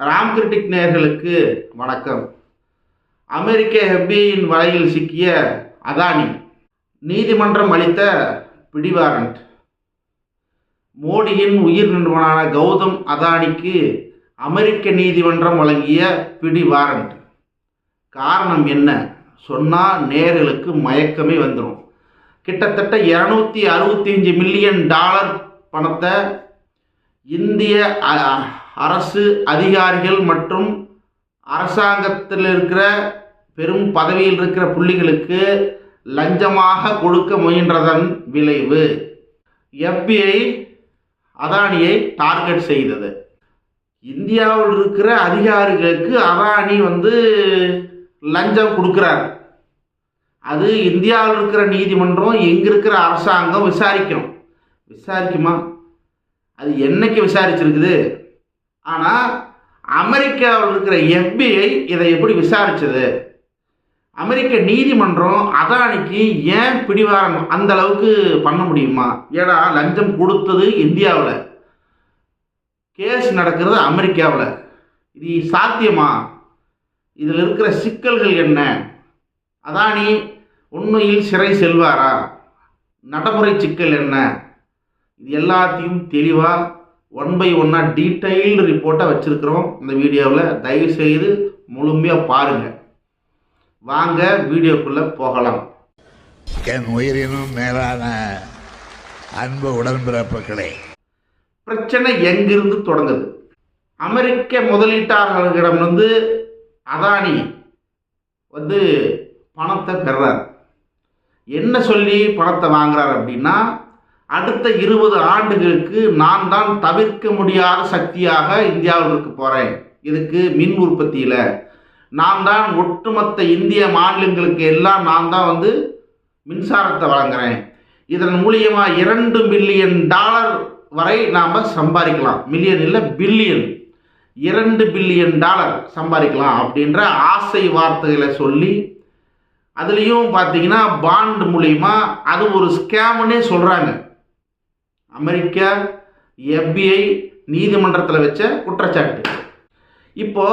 Ram critic நேர்களுக்கு வணக்கம். அமெரிக்க ஹெப்பியின் வலையில் சிக்கிய அதானி நீதிமன்றம் அளித்த பிடிவாரண்ட் மோடியின் உயிர் நிறுவனான கௌதம் அதானிக்கு அமெரிக்க நீதிமன்றம் வழங்கிய பிடிவாரண்ட் காரணம் என்ன? சொன்னால் நேர்களுக்கு மயக்கமே வந்துடும் கிட்டத்தட்ட இரநூத்தி அறுபத்தி அஞ்சு மில்லியன் டாலர் பணத்தை இந்திய அ- அரசு அதிகாரிகள் மற்றும் அரசாங்கத்தில் இருக்கிற பெரும் பதவியில் இருக்கிற புள்ளிகளுக்கு லஞ்சமாக கொடுக்க முயன்றதன் விளைவு. எஃபிஐ அதானியை டார்கெட் செய்தது. இந்தியாவில் இருக்கிற அதிகாரிகளுக்கு அதானி வந்து லஞ்சம் கொடுக்குறார். அது இந்தியாவில் இருக்கிற நீதிமன்றம் எங்கே இருக்கிற அரசாங்கம் விசாரிக்கணும். விசாரிக்குமா? அது என்னைக்கு விசாரிச்சிருக்குது? ஆனால் அமெரிக்காவில் இருக்கிற எஃபிஐ இதை எப்படி விசாரிச்சது? அமெரிக்க நீதிமன்றம் அதானிக்கு ஏன் பிடிவாரம் அந்த அளவுக்கு பண்ண முடியுமா? ஏடா லஞ்சம் கொடுத்தது இந்தியாவில். கேஸ் நடக்கிறது அமெரிக்காவில். இது சாத்தியமா? இதில் இருக்கிற சிக்கல்கள் என்ன? அதானி உண்மையில் சிறை செல்வாரா? நடைமுறை சிக்கல் என்ன? இது எல்லாத்தையும் தெளிவாக ஒன் பை ஒன்னாக டீட்டெயில்டு ரிப்போர்ட்டை வச்சுருக்கிறோம் இந்த வீடியோவில். தயவு செய்து முழுமையாக பாருங்கள் வாங்க வீடியோக்குள்ளே போகலாம். என் உயிரினும் மேலான அன்பு உடன்பிறப்புகளே. பிரச்சனை எங்கிருந்து தொடங்குது? அமெரிக்க முதலீட்டாளர்களிடமிருந்து அதானி வந்து பணத்தை பெறார். என்ன சொல்லி பணத்தை வாங்குறார் அப்படின்னா அடுத்த இருபது ஆண்டுகளுக்கு நான் தான் தவிர்க்க முடியாத சக்தியாக இந்தியாவிற்கு போகிறேன் இதுக்கு மின் உற்பத்தியில். நான் தான் ஒட்டுமொத்த இந்திய மாநிலங்களுக்கு எல்லாம் நான் தான் வந்து மின்சாரத்தை வழங்குறேன். இதன் மூலியமாக இரண்டு மில்லியன் டாலர் வரை நாம் சம்பாதிக்கலாம். மில்லியன் இல்லை பில்லியன். இரண்டு பில்லியன் டாலர் சம்பாதிக்கலாம் அப்படின்ற ஆசை வார்த்தைகளை சொல்லி அதுலேயும் பார்த்தீங்கன்னா பாண்ட் மூலிமா அது ஒரு ஸ்கேம்னே சொல்கிறாங்க அமெரிக்கா எஃபிஐ நீதிமன்றத்தில் வச்ச குற்றச்சாட்டு. இப்போ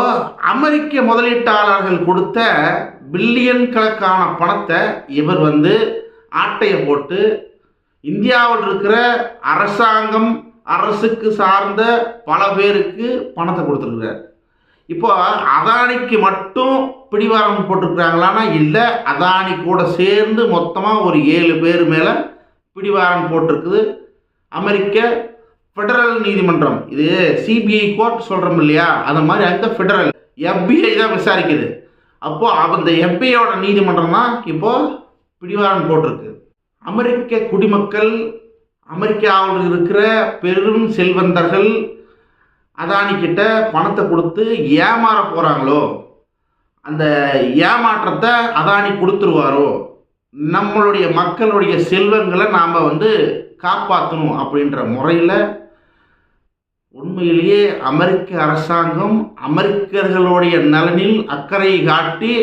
அமெரிக்க முதலீட்டாளர்கள் கொடுத்த பில்லியன் கணக்கான பணத்தை இவர் வந்து ஆட்டையை போட்டு இந்தியாவில் இருக்கிற அரசாங்கம் அரசுக்கு சார்ந்த பல பேருக்கு பணத்தை கொடுத்துருக்குறார். இப்போ அதானிக்கு மட்டும் பிடிவாரம் போட்டிருக்கிறாங்களான்னா இல்லை அதானி கூட சேர்ந்து மொத்தமாக ஒரு ஏழு பேர் மேலே பிடிவாரம் போட்டிருக்குது. அமெரிக்க ஃபெடரல் நீதிமன்றம் இது சிபிஐ கோர்ட் சொல்கிறோம் இல்லையா? அந்த மாதிரி அந்த ஃபெடரல் எஃபிஐ தான் விசாரிக்குது. அப்போது அந்த எஃபிஐயோட நீதிமன்றம் தான் இப்போது பிடிவாரம் போட்டிருக்கு. அமெரிக்க குடிமக்கள் அமெரிக்காவில் இருக்கிற பெரும் செல்வந்தர்கள் அதானிக்கிட்ட பணத்தை கொடுத்து ஏமாற போகிறாங்களோ அந்த ஏமாற்றத்தை அதானி கொடுத்துருவாரோ? நம்மளுடைய மக்களுடைய செல்வங்களை நாம் வந்து காப்பாற்றணும் அப்படின்ற முறையில் உண்மையிலேயே அமெரிக்க அரசாங்கம் அமெரிக்கர்களுடைய நலனில் அக்கறை காட்டி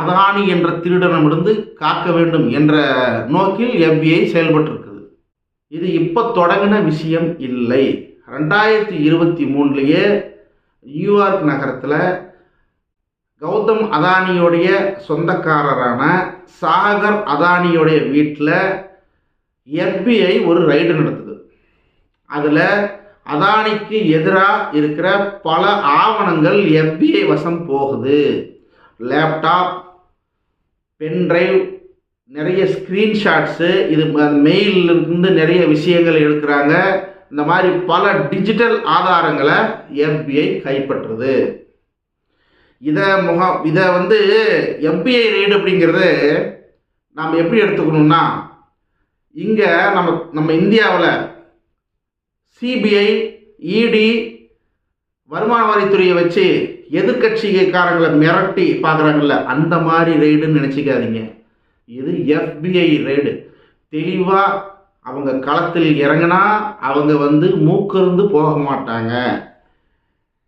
அதானி என்ற திருடனமிருந்து காக்க வேண்டும் என்ற நோக்கில் எஃபிஐ செயல்பட்டிருக்குது. இது இப்போ தொடங்கின விஷயம் இல்லை. ரெண்டாயிரத்தி இருபத்தி மூணுலேயே நியூயார்க் நகரத்தில் கௌதம் அதானியோடைய சொந்தக்காரரான சாகர் அதானியோடைய வீட்டில் எஃபிஐ ஒரு ரைடு நடத்துது. அதில் அதானிக்கு எதிராக இருக்கிற பல ஆவணங்கள் எஃபிஐ வசம் போகுது. லேப்டாப் பென்ட்ரைவ் நிறைய ஸ்க்ரீன்ஷாட்ஸு இது மெயிலிருந்து நிறைய விஷயங்கள் எடுக்கிறாங்க. இந்த மாதிரி பல டிஜிட்டல் ஆதாரங்களை எஃபிஐ கைப்பற்றுது. இதை முகம் இதை வந்து எஃபிஐ ரைடு அப்படிங்கிறது நாம் எப்படி எடுத்துக்கணும்னா இங்கே நம்ம நம்ம இந்தியாவில் சிபிஐ இடி வருமான வரித்துறையை வச்சு எதிர்கட்சிக்காரங்களை மிரட்டி பார்க்குறாங்கல்ல அந்த மாதிரி ரெய்டுன்னு நினச்சிக்காதீங்க. இது எஃபிஐ ரெய்டு தெளிவாக அவங்க களத்தில் இறங்கினா அவங்க வந்து மூக்கிருந்து போக மாட்டாங்க.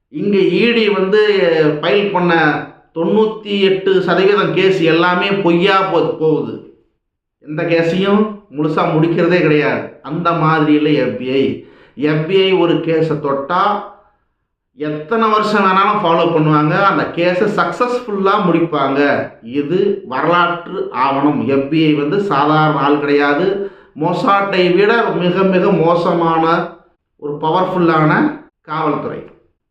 இங்கே இடி வந்து ஃபைல் பண்ண தொண்ணூற்றி எட்டு சதவீதம் கேஸ் எல்லாமே பொய்யா போ போகுது. எந்த கேஸையும் முழுசாக முடிக்கிறதே கிடையாது. அந்த மாதிரி இல்லை எஃபிஐ எஃபிஐ ஒரு கேஸை தொட்டால் எத்தனை வருஷம் வேணாலும் ஃபாலோ பண்ணுவாங்க. அந்த கேஸை சக்ஸஸ்ஃபுல்லாக முடிப்பாங்க. இது வரலாற்று ஆவணம். எஃபிஐ வந்து சாதாரண ஆள் கிடையாது. மொசாட்டை விட மிக மிக மோசமான ஒரு பவர்ஃபுல்லான காவல்துறை.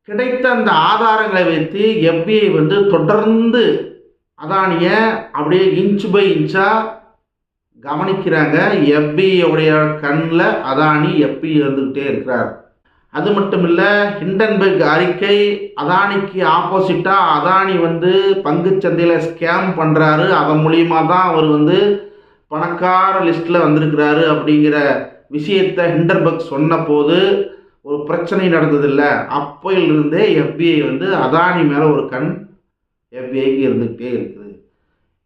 கிடைத்த அந்த ஆதாரங்களை வைத்து எஃபிஐ வந்து தொடர்ந்து அதானியை அப்படியே இன்ச் பை இன்ச்சாக கவனிக்கிறாங்க. FBI கண்ணில் அதானி எப்பி இருந்துக்கிட்டே இருக்கிறார். அது மட்டும் இல்லை ஹிண்டன்பர்க் அறிக்கை அதானிக்கு ஆப்போசிட்டாக அதானி வந்து பங்குச்சந்தையில் ஸ்கேம் பண்ணுறாரு அதன் மூலியமாக தான் அவர் வந்து பணக்கார லிஸ்ட்டில் வந்திருக்கிறாரு அப்படிங்கிற விஷயத்தை ஹிண்டன்பர்க் சொன்னபோது ஒரு பிரச்சனை நடந்ததில்ல. அப்போயிலிருந்தே எஃபிஐ வந்து அதானி மேலே ஒரு கண் எஃபிஐக்கு இருந்துகிட்டே இருக்குது.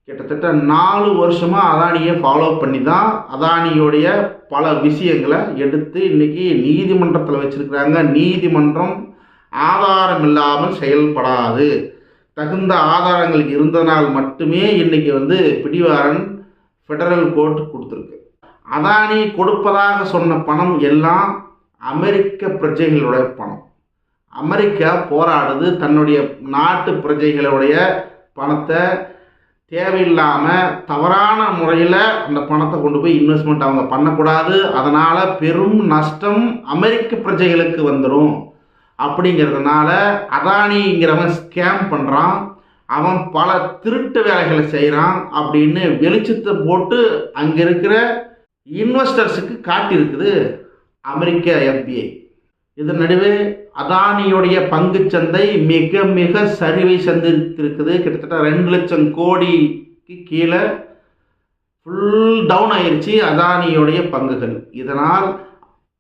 கிட்டத்தட்ட நாலு வருஷமாக அதானியை ஃபாலோ பண்ணி தான் அதானியோடைய பல விஷயங்களை எடுத்து இன்றைக்கி நீதிமன்றத்தில் வச்சுருக்கிறாங்க. நீதிமன்றம் ஆதாரம் இல்லாமல் செயல்படாது. தகுந்த ஆதாரங்கள் இருந்தனால் மட்டுமே இன்றைக்கி வந்து பிடிவாரன் ஃபெடரல் கோர்ட் கொடுத்துருக்கு. அதானி கொடுப்பதாக சொன்ன பணம் எல்லாம் அமெரிக்க பிரஜைகளுடைய பணம். அமெரிக்கா போராடுது தன்னுடைய நாட்டு பிரஜைகளுடைய பணத்தை தேவையில்லாமல் தவறான முறையில் அந்த பணத்தை கொண்டு போய் இன்வெஸ்ட்மெண்ட் அவங்க பண்ணக்கூடாது. அதனால் பெரும் நஷ்டம் அமெரிக்க பிரஜைகளுக்கு வந்துடும் அப்படிங்கிறதுனால அதானிங்கிறவன் ஸ்கேம் பண்ணுறான் அவன் பல திருட்டு வேலைகளை செய்கிறான் அப்படின்னு வெளிச்சத்தை போட்டு அங்கே இருக்கிற இன்வெஸ்டர்ஸுக்கு காட்டியிருக்குது அமெரிக்க எஃபிஐ இதன் நடுவே அதானியுடைய பங்கு சந்தை மிக மிக சரிவை சந்தித்திருக்குது. கிட்டத்தட்ட ரெண்டு லட்சம் கோடிக்கு கீழே ஃபுல் டவுன் ஆயிடுச்சு அதானியுடைய பங்குகள். இதனால்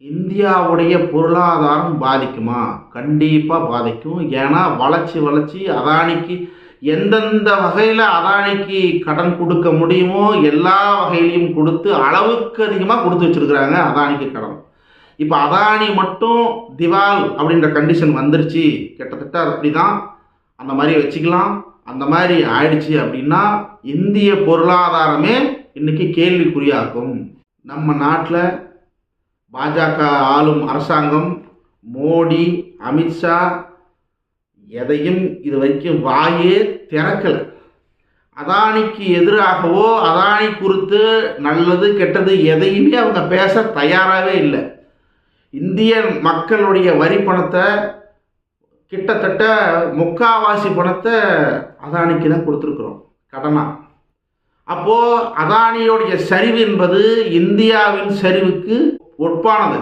இந்தியாவுடைய பொருளாதாரம் பாதிக்குமா? கண்டிப்பாக பாதிக்கும். ஏன்னா வளர்ச்சி வளர்ச்சி அதானிக்கு எந்தெந்த வகையில் அதானிக்கு கடன் கொடுக்க முடியுமோ எல்லா வகையிலையும் கொடுத்து அளவுக்கு அதிகமாக கொடுத்து வச்சிருக்கிறாங்க அதானிக்கு கடன். இப்போ அதானி மட்டும் திவால் அப்படின்ற கண்டிஷன் வந்துருச்சு. கிட்டத்தட்ட அப்படி தான் அந்த மாதிரி வச்சுக்கலாம். அந்த மாதிரி ஆயிடுச்சு அப்படின்னா இந்திய பொருளாதாரமே இன்னைக்கு கேள்விக்குறியாக்கும். நம்ம நாட்டில் பாஜக ஆளும் அரசாங்கம் மோடி அமித்ஷா எதையும் இது வரைக்கும் வாயே திறக்கலை. அதானிக்கு எதிராகவோ அதானி குறித்து நல்லது கெட்டது எதையுமே அவங்க பேச தயாராகவே இல்லை. இந்திய மக்களுடைய வரி பணத்தை கிட்டத்தட்ட முக்காவாசி பணத்தை அதானிக்கு தான் கொடுத்துருக்குறோம் கடனாக அப்போது அதானியோடைய சரிவு என்பது இந்தியாவின் சரிவுக்கு ஒப்பானது.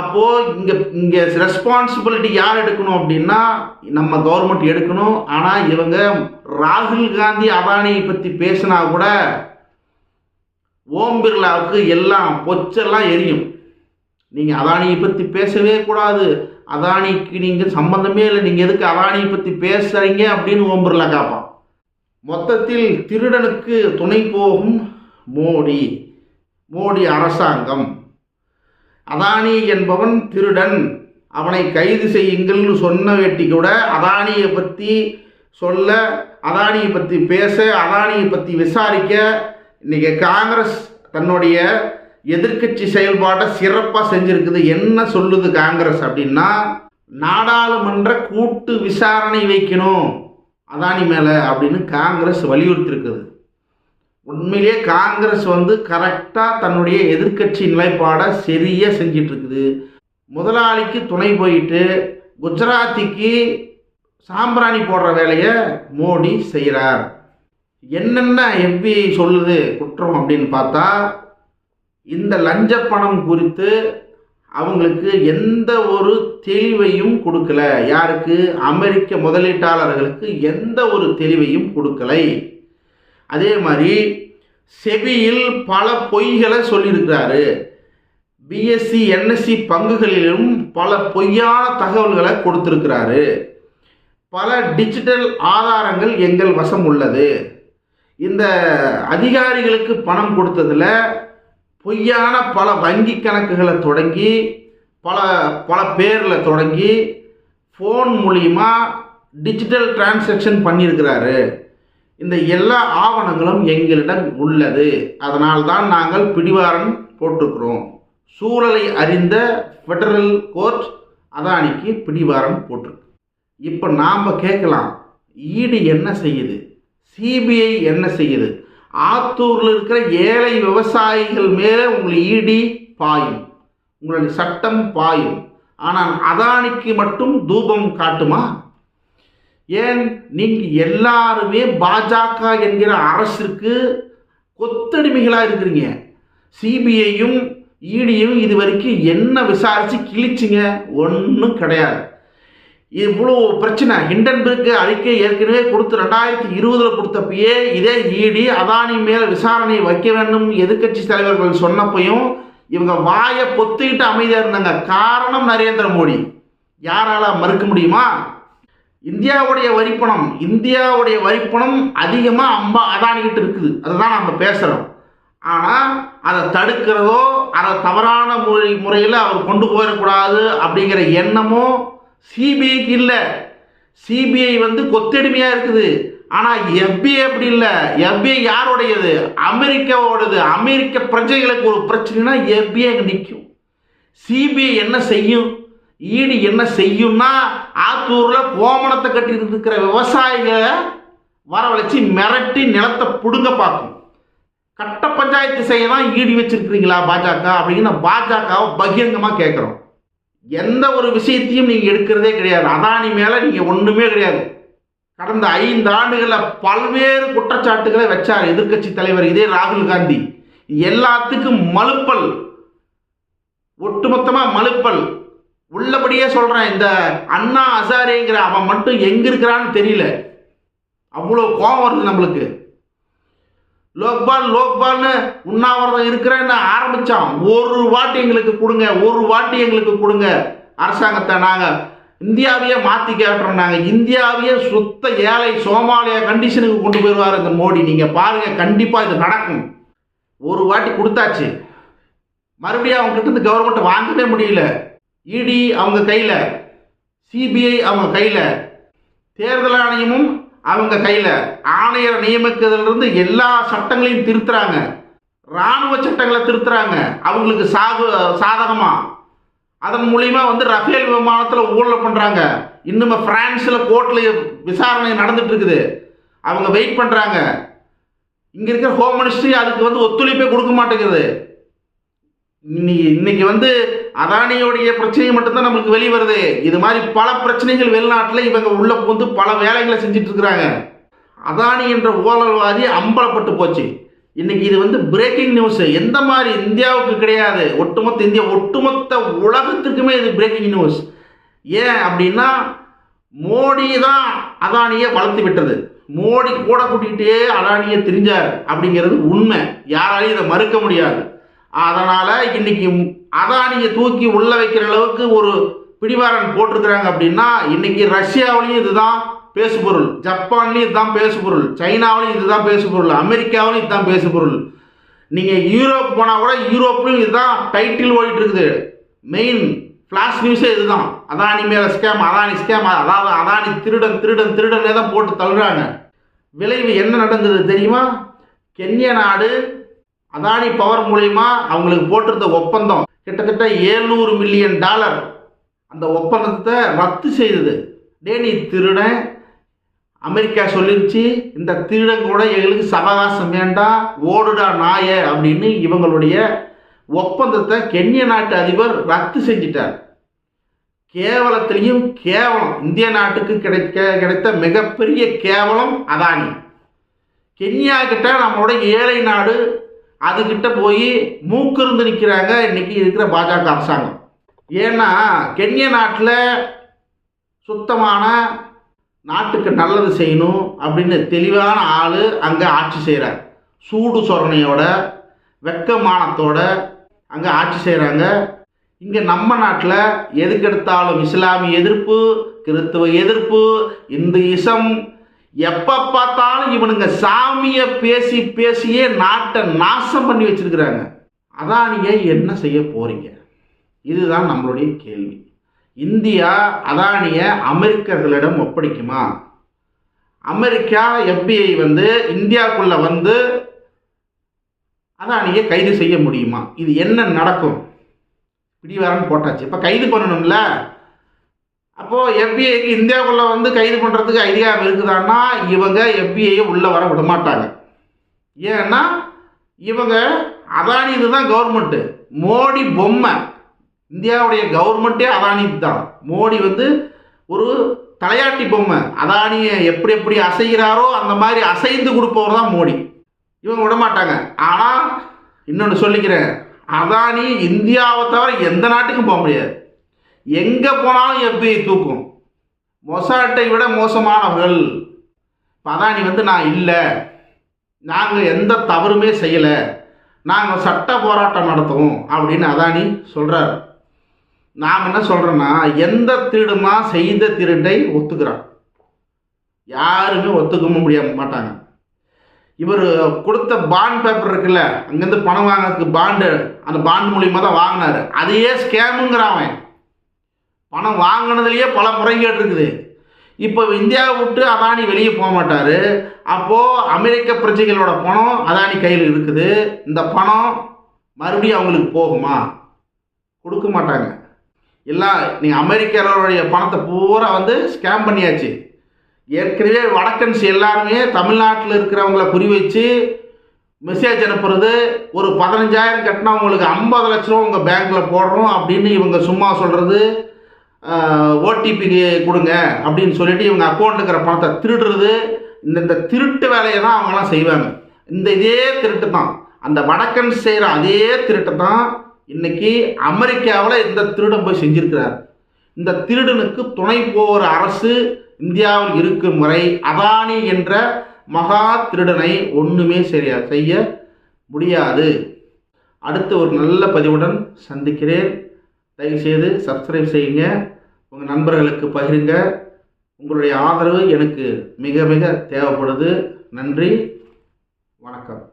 அப்போது இங்கே இங்கே ரெஸ்பான்சிபிலிட்டி யார் எடுக்கணும் அப்படின்னா நம்ம கவர்மெண்ட் எடுக்கணும். ஆனால் இவங்க ராகுல் காந்தி அதானியை பற்றி பேசினா கூட ஓம் பிர்லாவுக்கு எல்லாம் பொச்செல்லாம் எரியும். நீங்கள் அதானியை பற்றி பேசவே கூடாது. அதானிக்கு நீங்கள் சம்பந்தமே இல்லை. நீங்கள் எதுக்கு அதானியை பற்றி பேசுகிறீங்க அப்படின்னு ஓம் பிர்லா மொத்தத்தில் திருடனுக்கு துணை போகும் மோடி மோடி அரசாங்கம். அதானி என்பவன் திருடன். அவனை கைது செய்யுங்கள்னு சொன்ன வேட்டி கூட அதானியை பற்றி சொல்ல அதானியை பற்றி பேச அதானியை பற்றி விசாரிக்க இன்றைக்கி காங்கிரஸ் தன்னுடைய எதிர்க்கட்சி செயல்பாட்டை சிறப்பாக செஞ்சுருக்குது. என்ன சொல்லுது காங்கிரஸ் அப்படின்னா நாடாளுமன்ற கூட்டு விசாரணை வைக்கணும் அதானி மேலே அப்படின்னு காங்கிரஸ் வலியுறுத்திருக்குது. உண்மையிலேயே காங்கிரஸ் வந்து கரெக்டாக தன்னுடைய எதிர்க்கட்சி நிலைப்பாடை சரியாக செஞ்சிட்ருக்குது. முதலாளிக்கு துணை போயிட்டு குஜராத்திக்கு சாம்பிராணி போடுற வேலையை மோடி செய்கிறார் என்னென்ன எப்படி சொல்லுது குற்றம் அப்படின்னு பார்த்தா இந்த லஞ்ச பணம் குறித்து அவங்களுக்கு எந்த ஒரு தெளிவையும் கொடுக்கல. யாருக்கு? அமெரிக்க முதலீட்டாளர்களுக்கு எந்த ஒரு தெளிவையும் கொடுக்கலை. அதே மாதிரி செபியில் பல பொய்களை சொல்லியிருக்கிறாரு. பிஎஸ்சி என்எஸ்சி பங்குகளிலும் பல பொய்யான தகவல்களை கொடுத்துருக்கிறாரு. பல டிஜிட்டல் ஆதாரங்கள் எங்கள் வசம் உள்ளது. இந்த அதிகாரிகளுக்கு பணம் கொடுத்ததுல பொய்யான பல வங்கி கணக்குகளை தொடங்கி பல பல பேரில் தொடங்கி ஃபோன் மூலிமா டிஜிட்டல் டிரான்சாக்ஷன் பண்ணியிருக்கிறாரு. இந்த எல்லா ஆவணங்களும் எங்களிடம் உள்ளது. அதனால் தான் நாங்கள் பிடிவாரன் போட்டிருக்கிறோம். சூழலை அறிந்த ஃபெடரல் கோர்ட் அதானிக்கு பிடிவாரம் போட்டிருக்கு. இப்போ நாம் கேட்கலாம் ஈடு என்ன செய்யுது? சிபிஐ என்ன செய்யுது? ஆத்தூரில் இருக்கிற ஏழை விவசாயிகள் மேலே உங்கள் ஈடி பாயும். உங்களுடைய சட்டம் பாயும். ஆனால் அதானிக்கு மட்டும் தூபம் காட்டுமா? ஏன் நீங்கள் எல்லாருமே பாஜக என்கிற அரசிற்கு கொத்தடிமைகளாக இருக்கிறீங்க. சிபிஐயும் இடியும் இது வரைக்கும் என்ன விசாரித்து கிழிச்சிங்க? ஒன்றும் கிடையாது. இவ்வளோ பிரச்சனை. ஹிண்டன்பர்க்கு அறிக்கை ஏற்கனவே கொடுத்து ரெண்டாயிரத்தி இருபதில் கொடுத்தப்பயே இதே இடி அதானி மேலே விசாரணை வைக்க வேண்டும் எதிர்க்கட்சி தலைவர்கள் சொன்னப்பையும் இவங்க வாயை பொத்துக்கிட்டு அமைதியாக இருந்தாங்க. காரணம் நரேந்திர மோடி. யாரால மறுக்க முடியுமா? இந்தியாவுடைய வரிப்பணம் இந்தியாவுடைய வரிப்பணம் அதிகமாக அம்பா அதானிக்கிட்டு இருக்குது. அதுதான் நம்ம பேசுகிறோம் ஆனால் அதை தடுக்கிறதோ அதை தவறான முறை முறையில் அவர் கொண்டு போயிடக்கூடாது அப்படிங்கிற எண்ணமோ சிபிஐக்கு இல்லை. சிபிஐ வந்து கொத்தடிமையாக இருக்குது. ஆனால் எஃபிஐ அப்படி இல்லை. எஃபிஐ யாருடையது? அமெரிக்காவோடது. அமெரிக்க பிரஜைகளுக்கு ஒரு பிரச்சனைனா எஃபிஐ அங்கே நிற்கும் சிபிஐ என்ன செய்யும்? ஈடு என்ன செய்யும்னா ஆத்தூரில் கோமணத்தை கட்டி இருக்கிற விவசாயிகளை வரவழைச்சி மிரட்டி நிலத்தை பிடுங்க பார்க்கும். கட்ட பஞ்சாயத்து செய்ய தான் ஈடி வச்சிருக்கிறீங்களா பாஜக அப்படின்னு பாஜகவை பகிரங்கமாக கேட்குறோம் எந்த ஒரு விஷயத்தையும் நீங்கள் எடுக்கிறதே கிடையாது. அதானி மேலே நீங்கள் ஒன்றுமே கிடையாது. கடந்த ஐந்து ஆண்டுகளில் பல்வேறு குற்றச்சாட்டுகளை வச்சார் எதிர்க்கட்சி தலைவர் இதே ராகுல் காந்தி. எல்லாத்துக்கும் மலுப்பல். ஒட்டுமொத்தமாக மலுப்பல். உள்ளபடியே சொல்கிறேன் இந்த அண்ணா அசாரேங்கிற அவன் மட்டும் எங்கே இருக்கிறான்னு தெரியல. அவ்வளோ கோபம் வருது நம்மளுக்கு. லோக்பால் லோக்பால்னு உண்ணாவிரதம் இருக்கிறேன்னு ஆரம்பித்தான் ஒரு வாட்டி எங்களுக்கு கொடுங்க ஒரு வாட்டி எங்களுக்கு கொடுங்க. அரசாங்கத்தை நாங்கள் இந்தியாவையே மாற்றி கேட்டுறோம் நாங்கள் இந்தியாவையே சுத்த ஏழை சோமாலியா கண்டிஷனுக்கு கொண்டு போயிடுவார் இந்த மோடி. நீங்கள் பாருங்கள் கண்டிப்பாக இது நடக்கும். ஒரு வாட்டி கொடுத்தாச்சு. மறுபடியும் அவங்ககிட்ட இருந்து கவர்மெண்ட் வாங்கவே முடியல. இடி அவங்க கையில் சிபிஐ அவங்க கையில் தேர்தல் ஆணையமும் அவங்க கையில் ஆணையரை நியமிக்கிறதுலேருந்து எல்லா சட்டங்களையும் திருத்துறாங்க. இராணுவ சட்டங்களை திருத்துறாங்க. அவங்களுக்கு சாகு சாதகமாக அதன் மூலியமா வந்து ரஃபேல் விமானத்தில் ஊழல் பண்ணுறாங்க இன்னும் ஃப்ரான்ஸில் கோர்ட்டில் விசாரணை நடந்துட்டு இருக்குது. அவங்க வெயிட் பண்ணுறாங்க இங்கே இருக்கிற ஹோம் மினிஸ்ட்ரி அதுக்கு வந்து ஒத்துழைப்பே கொடுக்க மாட்டேங்குது. இன்னைக்கு இன்னைக்கு வந்து அதானியோடைய பிரச்சனை மட்டும்தான் நம்மளுக்கு வெளியே வருது. இது மாதிரி பல பிரச்சனைகள் வெளிநாட்டில் இவங்க உள்ள புகுந்து பல வேலைகளை செஞ்சுட்டு இருக்கிறாங்க அதானி என்ற ஊழல்வாதி அம்பலப்பட்டு போச்சு. இன்னைக்கு இது வந்து பிரேக்கிங் நியூஸ் எந்த மாதிரி இந்தியாவுக்கு கிடையாது. ஒட்டுமொத்த இந்தியா ஒட்டுமொத்த உலகத்துக்குமே இது பிரேக்கிங் நியூஸ் ஏன் அப்படின்னா மோடி தான் அதானியை வளர்த்து விட்டது. மோடி கூட கூட்டிகிட்டே அதானியை திரிஞ்சார் அப்படிங்கிறது உண்மை. யாராலையும் இதை மறுக்க முடியாது. அதனால் இன்றைக்கி அதானியை தூக்கி உள்ள வைக்கிற அளவுக்கு ஒரு பிடிவாரன் போட்டிருக்கிறாங்க அப்படின்னா இன்றைக்கி ரஷ்யாவிலையும் இதுதான் பேசுபொருள் ஜப்பான்லேயும் இதுதான் பேசுபொருள் சைனாவிலையும் இதுதான் பேசுபொருள் அமெரிக்காவிலையும் இதுதான் பேசுபொருள். நீங்கள் யூரோப் போனால் கூட யூரோப்லையும் இதுதான் டைட்டில் ஓடிட்டு இருக்குது மெயின் ஃப்ளாஷ் நியூஸே இதுதான். அதானி மேலே ஸ்கேம் அதானி ஸ்கேம் அதாவது அதானி திருடன் திருடன் திருடனே தான் போட்டு தள்ளுறாங்க. விளைவு என்ன நடந்தது தெரியுமா? கென்ய நாடு அதானி பவர் மூலிமா அவங்களுக்கு போட்டிருந்த ஒப்பந்தம். கிட்டத்தட்ட ஏழ்நூறு மில்லியன் டாலர் அந்த ஒப்பந்தத்தை ரத்து செய்தது. டே நீ திருடன் அமெரிக்கா சொல்லிருச்சு இந்த திருடன் கூட எங்களுக்கு சவகாசம் வேண்டாம் ஓடுடா நாய அப்படின்னு இவங்களுடைய ஒப்பந்தத்தை கென்ய நாட்டு அதிபர் ரத்து செஞ்சிட்டார். கேவலத்திலையும் கேவலம். இந்திய நாட்டுக்கு கிடைக்க கிடைத்த மிகப்பெரிய கேவலம் அதானி. கென்யா கிட்ட நம்மளோட ஏழை நாடு அதுக்கிட்ட போய் மூக்கிருந்து நிற்கிறாங்க இன்னைக்கு இருக்கிற பாஜக அரசாங்கம். ஏன்னா கென்ய நாட்டில் சுத்தமான நாட்டுக்கு நல்லது செய்யணும் அப்படின்னு தெளிவான ஆள் அங்கே ஆட்சி செய்கிறார் சூடு சொரணையோட வெக்கமானத்தோட அங்கே ஆட்சி செய்கிறாங்க இங்கே நம்ம நாட்டில் எதுக்கெடுத்தாலும் இஸ்லாமிய எதிர்ப்பு கிறித்துவ எதிர்ப்பு இந்து இசம் எப்போ பார்த்தாலும் இவனுங்க சாமியை பேசி பேசியே நாட்டை நாசம் பண்ணி வச்சிருக்கிறாங்க. நீங்கள் என்ன செய்ய போகிறீங்க இதுதான் நம்மளுடைய கேள்வி. இந்தியா அதானியை அமெரிக்கர்களிடம் ஒப்படைக்குமா? அமெரிக்கா எஃபிஐ வந்து இந்தியாவுக்குள்ளே வந்து அதானியை கைது செய்ய முடியுமா? இது என்ன நடக்கும்? பிடிவாரன் போட்டாச்சு. இப்போ கைது பண்ணணும்ல? அப்போது எஃபிஐக்கு இந்தியாவுக்குள்ளே வந்து கைது பண்ணுறதுக்கு ஐடியா இருக்குதான்னா இவங்க எஃபிஐயை உள்ளே வர விட மாட்டாங்க. ஏன்னா இவங்க அதானி இதுதான் கவர்மெண்ட்டு மோடி பொம்மை. இந்தியாவுடைய கவர்மெண்ட்டே அதானி தான் மோடி வந்து ஒரு தலையாட்டி பொம்மை. அதானியை எப்படி எப்படி அசைகிறாரோ அந்த மாதிரி அசைந்து கொடுப்பவர் தான் மோடி. இவங்க விட மாட்டாங்க. ஆனால் இன்னொன்று சொல்லிக்கிறேன். அதானி இந்தியாவை தவிர எந்த நாட்டுக்கும் போக முடியாது. எங்கே போனாலும் எஃபிஐ தூக்கும்? மொசாட்டை விட மோசமானவர்கள். பதானி வந்து நான் இல்லை. நாங்கள் எந்த தவறுமே செய்யலை. நாங்கள் சட்ட போராட்டம் நடத்துவோம். அப்படின்னு அதானி சொல்கிறார் நாம் என்ன சொல்கிறோன்னா எந்த திருடுமா செய்த திருட்டை ஒத்துக்கிறான் யாருமே ஒத்துக்கவும் முடிய மாட்டாங்க. இவர் கொடுத்த பாண்ட் பேப்பர் இருக்குல்ல அங்கேருந்து பணம் வாங்கிறதுக்கு பாண்டு அந்த பாண்ட் மூலியமாக தான் வாங்கினாரு. அதையே ஸ்கேமுங்கிறான் அவன் பணம் வாங்கினதுலேயே பல முறைகேடு இருக்குது இப்போ இந்தியாவை விட்டு அதானி வெளியே போக மாட்டார். அப்போது அமெரிக்க பிரஜைகளோட பணம் அதானி கையில் இருக்குது. இந்த பணம் மறுபடியும் அவங்களுக்கு போகுமா? கொடுக்க மாட்டாங்க. எல்லாம் நீங்கள் அமெரிக்கர்களுடைய பணத்தை பூரா வந்து ஸ்கேம் பண்ணியாச்சு. ஏற்கனவே வடக்கன்ஸ் எல்லாருமே தமிழ்நாட்டில் இருக்கிறவங்கள குறி வச்சு மெசேஜ் அனுப்புறது. ஒரு பதினஞ்சாயிரம் கட்டினா உங்களுக்கு ஐம்பது லட்ச ரூபா உங்கள் பேங்க்கில் போடுறோம் அப்படின்னு இவங்க சும்மா சொல்கிறது ஓடிபி கொடுங்க அப்படின்னு சொல்லிட்டு இவங்க அக்கௌண்ட்டில் இருக்கிற பணத்தை திருடுறது இந்த இந்த திருட்டு வேலையை தான் அவங்கலாம் செய்வாங்க. இந்த இதே திருட்டு தான். அந்த வடக்கன் செய்கிற அதே திருட்டு தான் இன்னைக்கு அமெரிக்காவில் இந்த திருடன் போய் செஞ்சிருக்கிறார். இந்த திருடனுக்கு துணை போகிற அரசு இந்தியாவில் இருக்கும் வரை அதானி என்ற மகா திருடனை ஒன்றுமே சரியா செய்ய முடியாது. அடுத்த ஒரு நல்ல பதிவுடன் சந்திக்கிறேன். தயவுசெய்து சப்ஸ்கிரைப் செய்யுங்க. உங்கள் நண்பர்களுக்கு பகிருங்க. உங்களுடைய ஆதரவு எனக்கு மிக மிக தேவைப்படுது. நன்றி. வணக்கம்.